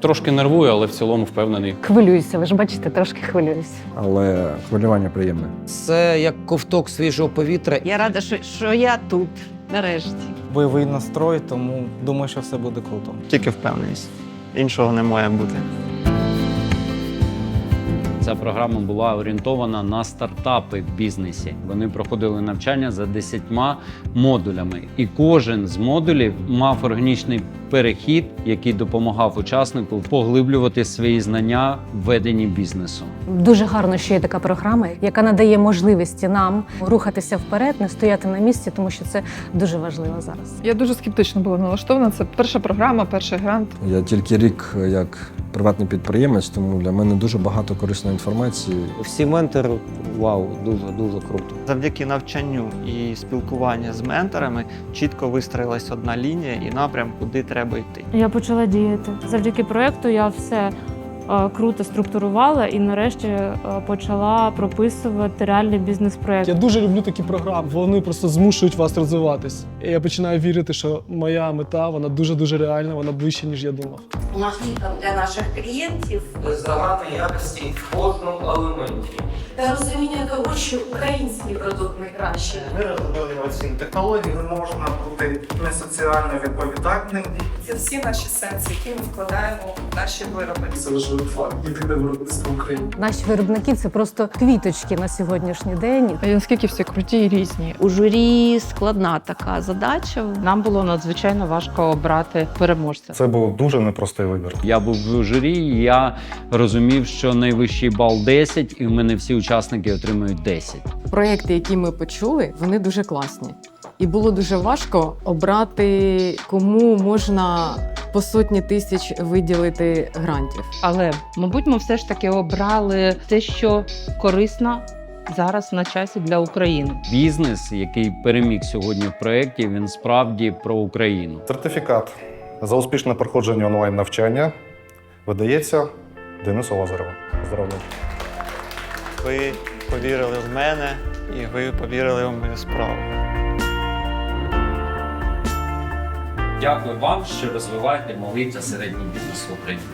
Трошки нервую, але в цілому впевнений. Хвилююся, ви ж бачите, трошки хвилююся. але хвилювання приємне. Це як ковток свіжого повітря. Я рада, що, що я тут нарешті. бойовий настрой, тому думаю, що все буде круто. Тільки впевненість. Іншого не має бути. Ця програма була орієнтована на стартапи в бізнесі. Вони проходили навчання за 10 модулями, і кожен з модулів мав органічний перехід, який допомагав учаснику поглиблювати свої знання в веденні бізнесу. Дуже гарно, що є така програма, яка надає можливості нам рухатися вперед, не стояти на місці, тому що це дуже важливо зараз. Я дуже скептично була налаштована. Це перша програма, перший грант. Я тільки рік як приватний підприємець, тому для мене дуже багато корисної інформації. Всі ментори, вау, дуже дуже круто. Завдяки навчанню і спілкуванню з менторами чітко вистроїлась одна лінія і напрям, куди треба йти. Я почала діяти. Завдяки проекту я все е, круто структурувала і нарешті е, почала прописувати реальний бізнес-проект. Я дуже люблю такі програми. Вони просто змушують вас розвиватись. І я починаю вірити, що моя мета вона дуже дуже реальна, вона ближче, ніж я думав. Магнітом для наших клієнтів Здавати якості в кожному елементі. та розуміння того, що український продукт найкращий. Ми розробили інноваційні технології, не можна бути не соціально відповідальним. Це всі наші сенси, які ми вкладаємо в наші вироби. Це важливий факт. Єдине виробництво в Україні. Наші виробники це просто квіточки на сьогоднішній день. А наскільки всі круті і різні. У журі складна така задача. Нам було надзвичайно важко обрати переможця. Це був дуже непростий вибір. Я був в журі, і я розумів, що найвищий бал 10, і в мене всі учасники отримують 10. Проекти, які ми почули, вони дуже класні. І було дуже важко обрати, кому можна по сотні тисяч виділити грантів. Але, мабуть, ми все ж таки обрали те, що корисно зараз на часі для України. Бізнес, який переміг сьогодні в проєкті, він справді про Україну. Сертифікат за успішне проходження онлайн навчання видається Денису Лазареву. Здоров'я. Ви повірили в мене і ви повірили в мою справу. Дякую вам, що розвиваєте малий та середній бізнес в Україні.